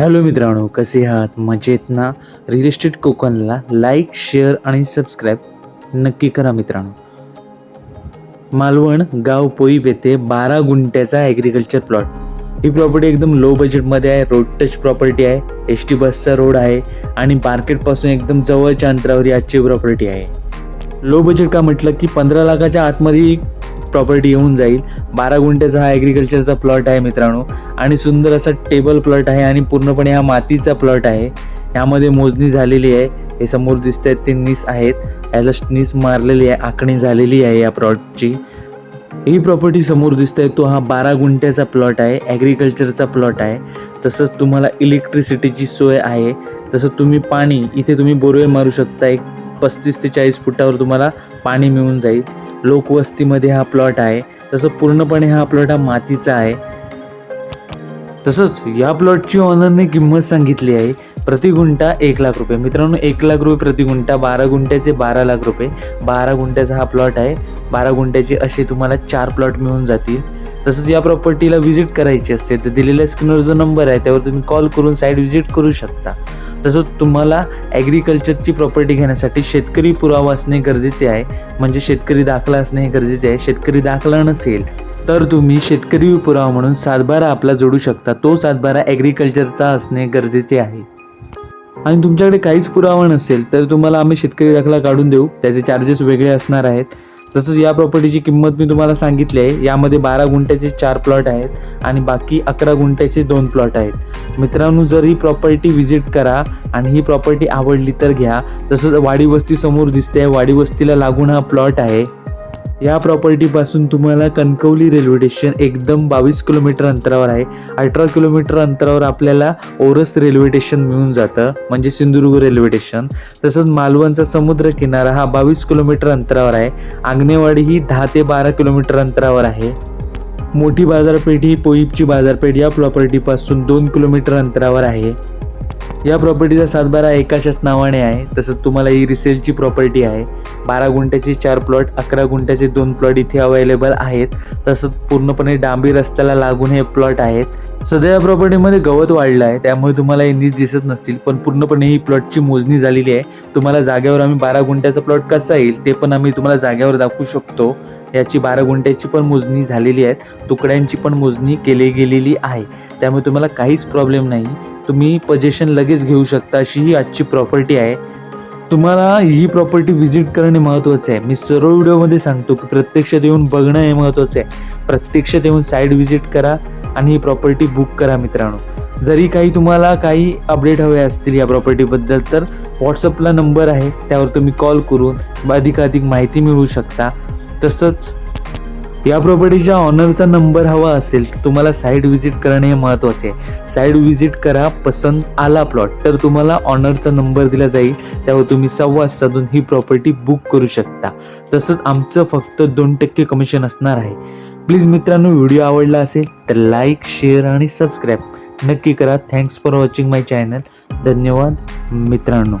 Hello मित्रांनो कसे आहात? मजेत ना? रिअल इस्टेट कोकणला लाईक शेअर आणि सबस्क्राईब नक्की करा मित्रांनो. मालवण गाव पोईप येथे बारा गुंठ्याचा ॲग्रिकल्चर प्लॉट ही प्रॉपर्टी एकदम लो बजेटमध्ये आहे रोड टच प्रॉपर्टी आहे एस टी बसचा रोड आहे आणि मार्केटपासून एकदम जवळच्या अंतरावर आजची प्रॉपर्टी आहे. लो बजेट का म्हटलं की पंधरा लाखाच्या आतमध्ये प्रॉपर्टी येऊन जाईल. बारा गुंठ्याचा हा ॲग्रिकल्चरचा प्लॉट आहे मित्रांनो. आणि सुंदर असा टेबल प्लॉट आहे आणि पूर्णपणे हा मातीचा प्लॉट आहे. यामध्ये मोजणी झालेली आहे. हे समोर दिसत आहेत ते नीस आहेत. याला नीस मारलेली आहे. आखणी झालेली आहे या प्लॉटची ही प्रॉपर्टी समोर दिसत आहे तो हा बारा गुंठ्याचा प्लॉट आहे. ॲग्रिकल्चरचा प्लॉट आहे. तसंच तुम्हाला इलेक्ट्रिसिटीची सोय आहे. तसं तुम्ही पाणी इथे तुम्ही बोरवेल मारू शकता. एक पस्तीस ते चाळीस फुटावर तुम्हाला पाणी मिळून जाईल. लोकवस्तीमध्ये हा प्लॉट आहे. तसं पूर्णपणे हा प्लॉट हा मातीचा आहे. तसंच या प्लॉटची ऑनरने किंमत सांगितली आहे. प्रति गुंठा एक लाख रुपये. मित्रांनो एक लाख रुपये प्रति गुंठा बारा गुंठ्याचे बारा लाख रुपये. बारा गुंठ्याचा हा प्लॉट आहे. बारा गुंठ्याचे असे तुम्हाला चार प्लॉट मिळून जातील. तसंच या प्रॉपर्टीला व्हिजिट करायची असते तर दिलेल्या स्क्रीनवर जो नंबर आहे त्यावर तुम्ही कॉल करून साईड व्हिजिट करू शकता. तसंच तुम्हाला ॲग्रिकल्चरची प्रॉपर्टी घेण्यासाठी शेतकरी पुरावा असणे गरजेचे आहे. म्हणजे शेतकरी दाखला असणे हे गरजेचे आहे. शेतकरी दाखला नसेल तर तुम्ही शेतकरी पुरावा म्हणून सातबारा आपला जोडू शकता. तो सातबारा ॲग्रिकल्चरचा असणे गरजेचे आहे. आणि तुमच्याकडे काहीच पुरावा नसेल तर तुम्हाला आम्ही शेतकरी दाखला काढून देऊ. त्याचे चार्जेस वेगळे असणार आहेत. तसंच या प्रॉपर्टीची किंमत मी तुम्हाला सांगितली आहे. यामध्ये बारा गुंठ्याचे चार प्लॉट आहेत आणि बाकी अकरा गुंठ्याचे दोन प्लॉट आहेत. मित्रांनो जर ही प्रॉपर्टी व्हिजिट करा आणि ही प्रॉपर्टी आवडली तर घ्या. तसंच वाडीवस्ती समोर दिसते वाडी वस्तीला लागून हा प्लॉट आहे. या प्रॉपर्टीपासून तुम्हाला कणकवली रेल्वे स्टेशन एकदम बावीस किलोमीटर अंतरावर आहे. अठरा किलोमीटर अंतरावर आपल्याला ओरस रेल्वे स्टेशन मिळून जातं. म्हणजे सिंधुदुर्ग रेल्वे स्टेशन तसंच मालवणचा समुद्र किनारा हा बावीस किलोमीटर अंतरावर आहे. आंगणेवाडी ही दहा ते बारा किलोमीटर अंतरावर आहे. मोठी बाजारपेठ ही पोईपची बाजारपेठ या प्रॉपर्टीपासून दोन किलोमीटर अंतरावर आहे. या प्रॉपर्टीचा सातबारा एकाच्याच नावाने आहे. तसंच तुम्हाला ही रिसेलची प्रॉपर्टी आहे. बारा गुंठ्याचे चार प्लॉट अकरा गुंठ्याचे दोन प्लॉट इथे अवेलेबल आहेत. तसंच पूर्णपणे डांबी रस्त्याला लागून हे प्लॉट आहेत. सध्या या प्रॉपर्टीमध्ये गवत वाढलं आहे. त्यामुळे तुम्हाला हे नीट दिसत नसतील. पण पूर्णपणे ही प्लॉटची मोजणी झालेली आहे. तुम्हाला जागेवर आम्ही बारा गुंठ्याचा प्लॉट कसा येईल ते पण आम्ही तुम्हाला जागेवर दाखवू शकतो. याची बारा गुंठ्याची पण मोजणी झालेली आहे तुकड्यांची पण मोजणी केली गेलेली आहे. त्यामुळे तुम्हाला काहीच प्रॉब्लेम नाही. तुम्ही पजेशन लगेच घेऊ शकता अशी ही आजची प्रॉपर्टी आहे. तुम्हाला ही प्रॉपर्टी व्हिजिट करणे महत्त्वाचं आहे. मी सर्व व्हिडिओमध्ये सांगतो की प्रत्यक्षात येऊन बघणं हे महत्त्वाचं आहे. प्रत्यक्षात येऊन साईड व्हिजिट करा आणि ही प्रॉपर्टी बुक करा मित्रांनो. जरी काही तुम्हाला काही अपडेट हवे असतील या प्रॉपर्टीबद्दल तर व्हॉट्सअपला नंबर आहे. त्यावर तुम्ही कॉल करून अधिकाधिक माहिती मिळवू शकता. तसंच या प्रॉपर्टीच्या ऑनरचा नंबर हवा असेल तर तुम्हाला साईड व्हिजिट करणे हे महत्त्वाचे आहे. साईड व्हिजिट करा पसंत आला प्लॉट तर तुम्हाला ऑनरचा नंबर दिला जाईल. त्यावर तुम्ही सव्वा साधून ही प्रॉपर्टी बुक करू शकता. तसंच आमचं फक्त दोन टक्के कमिशन असणार आहे. प्लीज मित्रांनो व्हिडिओ आवडला असेल तर लाईक शेअर आणि सबस्क्राईब नक्की करा. Thanks for watching my channel धन्यवाद मित्रांनो.